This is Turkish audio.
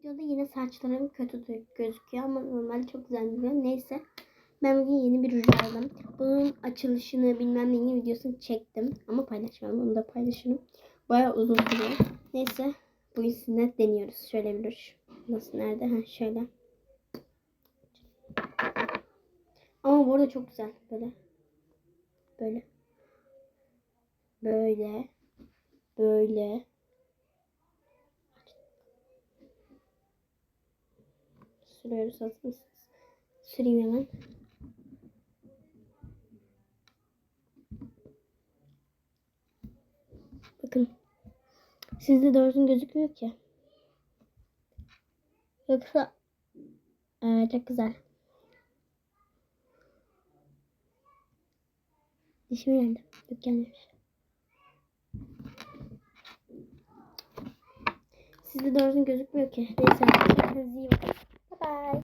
videoda yine saçlarım kötü gözüküyor ama normalde çok güzel duruyor. Neyse. Ben bugün yeni bir ruj aldım. Bunun açılışını bilmem neyini videosunu çektim. Ama paylaşmadım. Onu da paylaşırım. Bayağı uzun sürüyor. Neyse. Bugün sizinle deniyoruz. Şöyle bir ruj. Nasıl nerede? Ha şöyle. Ama bu arada çok güzel. Böyle. Böyle. Böyle. Böyle. Sürüyoruz hazır mısınız? Süreyim hemen. Bakın. Sizde doğrusu gözükmüyor ki. Yoksa Ee, çok güzel. Dişim geldi. Yok gelmemiş. Sizde doğrusu gözükmüyor ki. Neyse. Kendinize iyi bakın. bye.